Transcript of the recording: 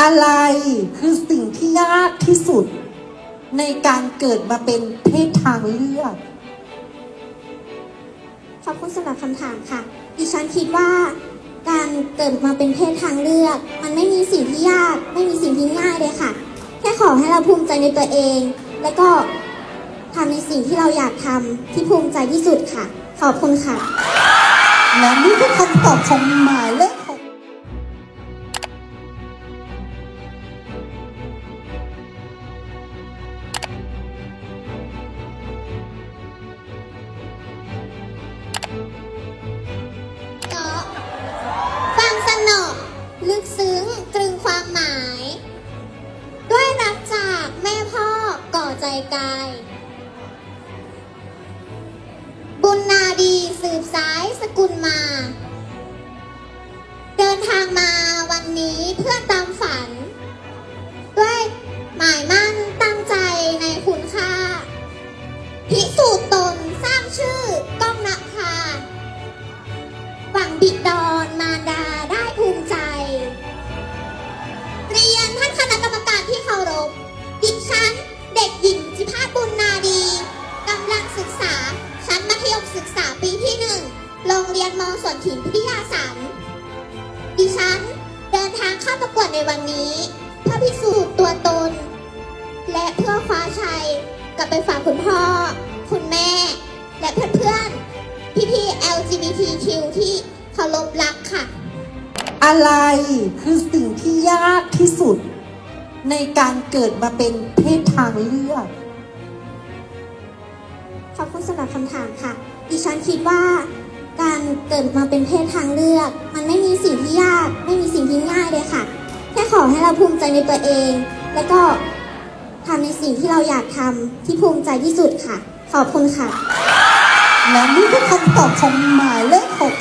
อะไรคือสิ่งที่ยากที่สุด ในการเกิดมาเป็นเพศทางเลือก ขอบคุณสำหรับคำถามค่ะ ดิฉันคิดว่าการเกิดมาเป็นเพศทางเลือก มันไม่มีสิ่งที่ยาก ไม่มีสิ่งที่ง่ายเลยค่ะ แค่ขอให้เราภูมิใจในตัวเอง แล้วก็ทำในสิ่งที่เราอยากทำที่ภูมิใจที่สุดค่ะ ขอบคุณค่ะ และนี่คือคำตอบของหมายเลข ลึกซึ้งตรึงความหมาย ด้วยรักจากแม่พ่อก่อใจกาย บุญนาดีสืบสายสกุลมา เดินทางมาวันนี้เพื่อตามฝัน ด้วยหมายมั่นตั้งใจในคุณค่า พิสูจน์ตนสร้างชื่อก้องนภาหวังบิดดอนมารดา รงเรียนมสวนถิ่นพิทยาสันดิฉันเดินทางเข้าประกวดในวันนี้ เพื่อพิสูจน์ตัวตน และเพื่อคว้าชัยกลับไปฝากคุณพ่อ คุณแม่ และเพื่อนๆ พี่ๆ LGBTQ ที่เคารพรักค่ะ อะไรคือสิ่งที่ยากที่สุด ในการเกิดมาเป็นเพศทางเลือก ขอบคุณสำหรับคำถามค่ะ ดิฉันคิดว่า การเกิดมาเป็นเพศทางเลือก มันไม่มีสิ่งที่ยาก ไม่มีสิ่งที่ง่ายเลยค่ะ แค่ขอให้เราภูมิใจในตัวเอง แล้วก็ทำในสิ่งที่เราอยากทำที่ภูมิใจที่สุดค่ะ ขอบคุณค่ะ และนี่คือคำตอบของหมายเลขหก